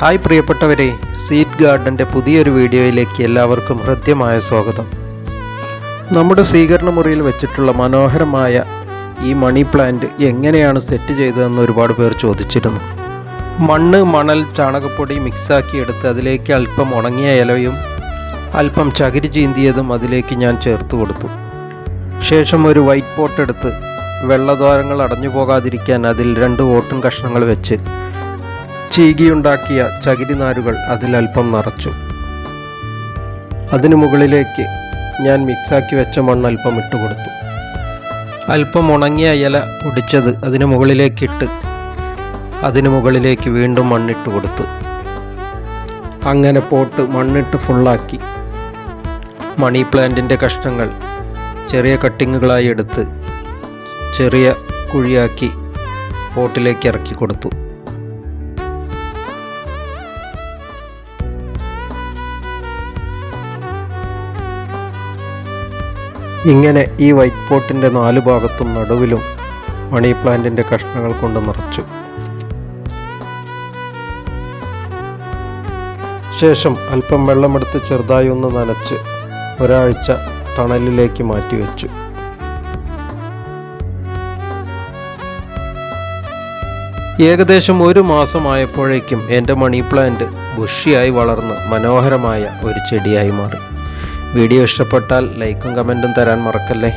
Hi പ്രിയപ്പെട്ടവരെ seat ഗാർഡന്റെ പുതിയൊരു വീഡിയോയിലേക്ക് എല്ലാവർക്കും ഹൃദ്യമായ സ്വാഗതം. നമ്മുടെ സ്വീകരണ മുറിയിൽ വെച്ചിട്ടുള്ള മനോഹരമായ ഈ മണി പ്ലാന്റ് എങ്ങനെയാണ് സെറ്റ് ചെയ്തതെന്ന് ഒരുപാട് പേർ ചോദിച്ചിരുന്നു. മണ്ണ് മണൽ ചാണകപ്പൊടി മിക്സാക്കി എടുത്ത് അതിലേക്ക് അല്പം ഉണങ്ങിയ ഇലയും അല്പം ചകിരി ചീന്തിയതും അതിലേക്ക് ഞാൻ ചേർത്ത് കൊടുത്തു. ശേഷം ഒരു വൈറ്റ് പോട്ട് എടുത്ത് വെള്ളദ്വാരങ്ങൾ അടഞ്ഞു പോകാതിരിക്കാൻ അതിൽ രണ്ട് ഓട്ടും കഷ്ണങ്ങൾ വെച്ച് ചീകിയുണ്ടാക്കിയ ചകിരി നാരുകൾ അതിലൽപ്പം നിറച്ചു. അതിനു മുകളിലേക്ക് ഞാൻ മിക്സാക്കി വെച്ച മണ്ണ് അല്പം ഇട്ടുകൊടുത്തു. അല്പം ഉണങ്ങിയ ഇല പൊടിച്ചത് അതിന് മുകളിലേക്കിട്ട് അതിന് മുകളിലേക്ക് വീണ്ടും മണ്ണിട്ട് കൊടുത്തു അങ്ങനെ പോട്ട് മണ്ണിട്ട് ഫുള്ളാക്കി. മണി പ്ലാന്റിന്റെ കഷ്ണങ്ങൾ ചെറിയ കട്ടിങ്ങുകളായി എടുത്ത് ചെറിയ കുഴിയാക്കി പോട്ടിലേക്ക് ഇറക്കി കൊടുത്തു. ഇങ്ങനെ ഈ വൈറ്റ് പോട്ടിന്റെ നാല് ഭാഗത്തും നടുവിലും മണി പ്ലാന്റിന്റെ കഷ്ണങ്ങൾ കൊണ്ട് നിറച്ചു. ശേഷം അല്പം വെള്ളമെടുത്ത് ചെറുതായി ഒന്ന് നനച്ച് ഒരാഴ്ച തണലിലേക്ക് മാറ്റിവെച്ചു. ഏകദേശം ഒരു മാസമായപ്പോഴേക്കും എന്റെ മണി പ്ലാന്റ് ബുഷിയായി വളർന്ന് മനോഹരമായ ഒരു ചെടിയായി മാറി. വീഡിയോ ഇഷ്ടപ്പെട്ടാൽ ലൈക്കും കമന്റും തരാൻ മറക്കല്ലേ?